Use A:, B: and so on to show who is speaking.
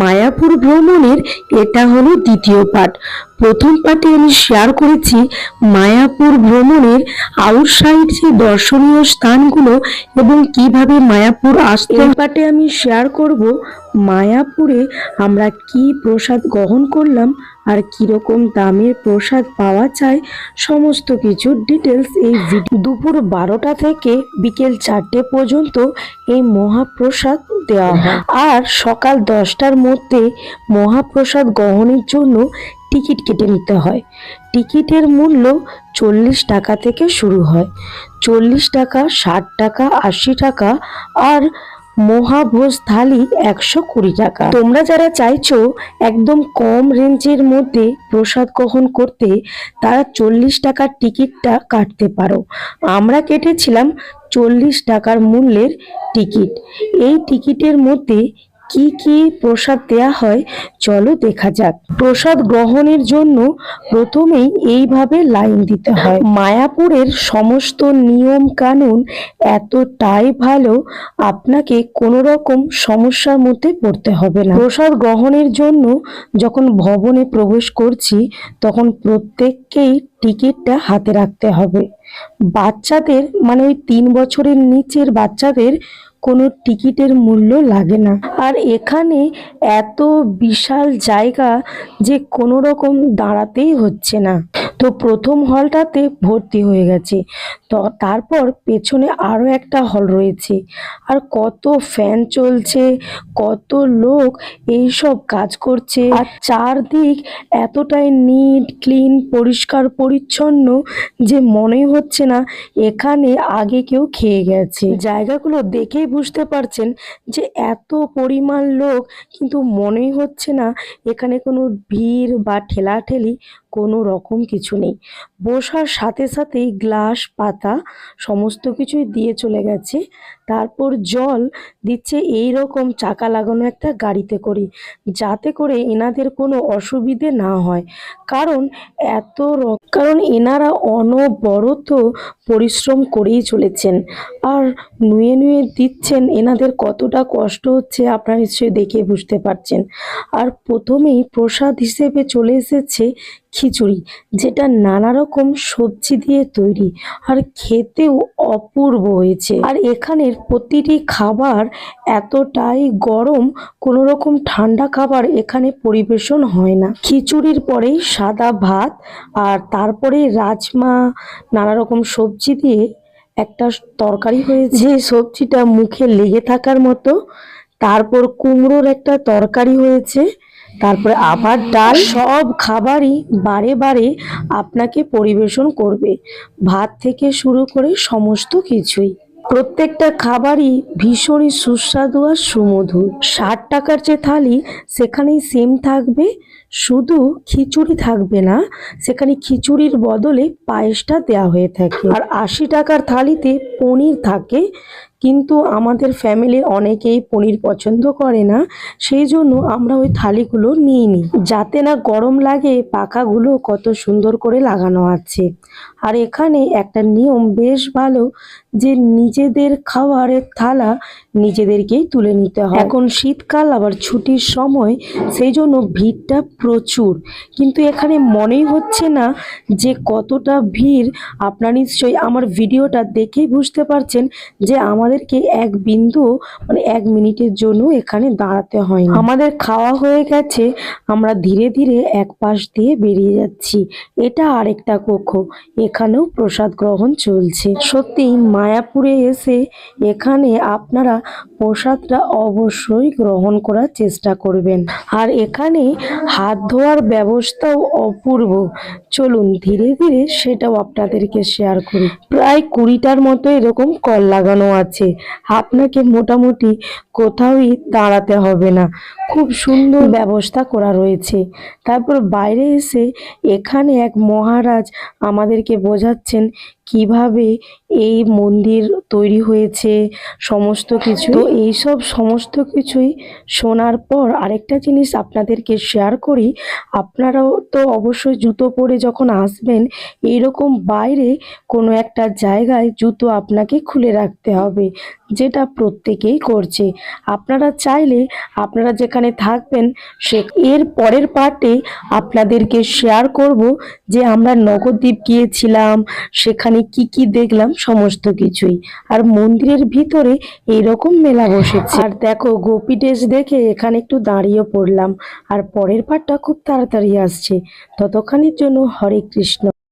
A: মায়াপুর ভ্রমণের এটা হলো দ্বিতীয় পাঠ। প্রথম পাঠে আমি শেয়ার করেছি মায়াপুর ভ্রমণের আউটসাইড যে দর্শনীয় স্থানগুলো এবং কীভাবে মায়াপুর আসতে পাঠে আমি শেয়ার করব মায়াপুরে আমরা কি প্রসাদ গ্রহণ করলাম আর কীরকম দামের প্রসাদ পাওয়া যায়, সমস্ত কিছুর ডিটেলস এই দুপুর বারোটা থেকে বিকেল চারটে পর্যন্ত এই মহাপ্রসাদ দেওয়া হয়। আর সকাল দশটার মধ্যে মহাপ্রসাদ গ্রহণের জন্য টিকিট কেটে নিতে হয়। টিকিটের মূল্য চল্লিশ টাকা থেকে শুরু হয়। চল্লিশ টাকা, ষাট টাকা, আশি টাকা আর মহাভোজ থালি একশো কুড়ি টাকা। তোমরা যারা চাইছো একদম কম রেঞ্জের মধ্যে প্রসাদ গ্রহণ করতে, তারা চল্লিশ টাকার টিকিটটা কাটতে পারো। আমরা কেটেছিলাম চল্লিশ টাকার মূল্যের টিকিট। এই টিকিটের মধ্যে কি কি প্রসাদ দেয়া হয়, চলো দেখা যাক। প্রসাদ গ্রহণের জন্য প্রথমেই এইভাবে লাইন দিতে হয়। মায়াপুরের সমস্ত নিয়ম কানুন এতটাই ভালো, আপনাকে কোনো রকম সমস্যার মধ্যে পড়তে হবে না। প্রসাদ গ্রহণের জন্য যখন ভবনে প্রবেশ করছি, তখন প্রত্যেককেই টিকিটটা হাতে রাখতে হবে। বাচ্চাদের মানে ওই তিন বছরের নিচের বাচ্চাদের কোনো টিকিটের মূল্য লাগে না। আর এখানে এত বিশাল জায়গা যে কোনো রকম দাঁড়াতেই হচ্ছে না। তো প্রথম হলটাতে ভর্তি হয়ে গেছে। তো তারপর পেছনে আরও একটা হল রয়েছে। আর কত ফ্যান চলছে, কত লোক এই সব কাজ করছে। আর চারদিক এতটাই নিট, ক্লিন, পরিষ্কার, পরিচ্ছন্ন যে মনে হচ্ছে না, এখানে আগে কেউ খেয়ে গেছে। জায়গাগুলো দেখেই বুঝতে পারছেন যে এত পরিমাণ লোক কিন্তু মনেই হচ্ছে না এখানে কোনো ভিড় বা ঠেলাঠেলি কোনো রকম কিছু নেই। বসার সাথে সাথেই গ্লাস, পাতা সমস্ত কিছুই দিয়ে চলে গেছে। তারপর জল দিচ্ছে এই রকম চাকা লাগানো একটা গাড়িতে করে, যাতে করে এনাদের কোনো অসুবিধে না হয়। কারণ এত কারণ এনারা অনবরত পরিশ্রম করেই চলেছেন। আর নুয়ে নুয়ে দিচ্ছেন এনাদের কতটা কষ্ট হচ্ছে আপনারা নিশ্চয়ই দেখে বুঝতে পারছেন। আর প্রথমেই প্রসাদ হিসেবে চলে এসেছে খিচুড়ি, যেটা নানা রকম সবজি দিয়ে তৈরি আর খেতেও অপূর্ব হয়েছে। আর এখানের প্রতিটি খাবার এতটাই গরম কোনো রকম ঠান্ডা খাবার এখানে পরিবেশন হয় না। খিচুড়ির পরেই সাদা ভাত আর তারপরে রাজমা নানা রকম সবজি দিয়ে একটা তরকারি হয়েছে। যে সবজিটা মুখে লেগে থাকার মতো, তারপর কুমড়োর একটা তরকারি হয়েছে। তারপরে আবার ডাল। সব খাবারই বারে বারে আপনাকে পরিবেশন করবে। ভাত থেকে শুরু করে সমস্ত কিছুই। প্রত্যেকটা খাবারই ভীষণই সুস্বাদু আর সুমধুর। ষাট টাকার যে থালি, সেখানেই সেম থাকবে। শুধু খিচুড়ি থাকবে না, সেখানে খিচুড়ির বদলে পায়েসটা দেওয়া হয়ে থাকে। আর আশি টাকার থালিতে পনির থাকে, কিন্তু আমাদের ফ্যামিলির অনেকেই পনির পছন্দ করে না, সেই জন্য আমরা ওই থালিগুলো নিয়ে নিই। যাতে না গরম লাগে, পাখাগুলো কত সুন্দর করে লাগানো আছে। আর এখানে একটা নিয়ম বেশ ভালো, যে নিজেদের খাবারের থালা নিজেদেরকেই তুলে নিতে হয়। এখন শীতকাল, আবার ছুটির সময়, সেই জন্য ভিড়টা প্রচুর। কিন্তু এখানে মনেই হচ্ছে না যে কতটা ভিড় আপনারা নিশ্চয়ই আমার ভিডিওটা দেখেই বুঝতে পারছেন যে আমাদেরকে এক বিন্দু মানে এক মিনিটের জন্য এখানে দাঁড়াতে হয় আমাদের খাওয়া হয়ে গেছে, আমরা ধীরে ধীরে এক পাশ দিয়ে বেরিয়ে যাচ্ছি। এটা আরেকটা কক্ষ, এখানেও প্রসাদ গ্রহণ চলছে। সত্যি মায়াপুরে এসে এখানে আপনারা প্রসাদটা অবশ্যই গ্রহণ করার চেষ্টা করবেন। আর এখানে হাত ধোয়ার ব্যবস্থাও অপূর্ব। চলুন, ধীরে ধীরে সেটাও আপনাদেরকে শেয়ার করি। প্রায় কুড়িটার মতো এরকম কল লাগানো আছে। আপনাকে মোটামুটি কোথাওই দাঁড়াতে হবে না। খুব সুন্দর ব্যবস্থা করা রয়েছে। তারপর বাইরে এসে এখানে এক মহারাজ আমাদেরকে বোঝাচ্ছেন কীভাবে এই মন্দির তৈরি হয়েছে, সমস্ত কিছু। তো এইসব সমস্ত কিছুই শোনার পর আরেকটা জিনিস আপনাদেরকে শেয়ার করি। আপনারাও তো অবশ্যই জুতো পরে যখন আসবেন, এইরকম বাইরে কোনো একটা জায়গায় জুতো আপনাকে খুলে রাখতে হবে, যেটা প্রত্যেকেই করছে। আপনারা চাইলে আপনারা যেখানে থাকবেন, সে এর পরের পার্টে আপনাদেরকে শেয়ার করব যে আমরা নগরদ্বীপ গিয়েছিলাম, সেখানে কি কি দেখলাম সমস্ত কিছুই। আর মন্দিরের ভিতরে এইরকম মেলা বসেছে। আর দেখো, গোপী ড্রেস দেখে এখানে একটু দাঁড়িয়ে পড়লাম। আর পরের পাটটা খুব তাড়াতাড়ি আসছে। ততক্ষণের জন্য হরে কৃষ্ণ।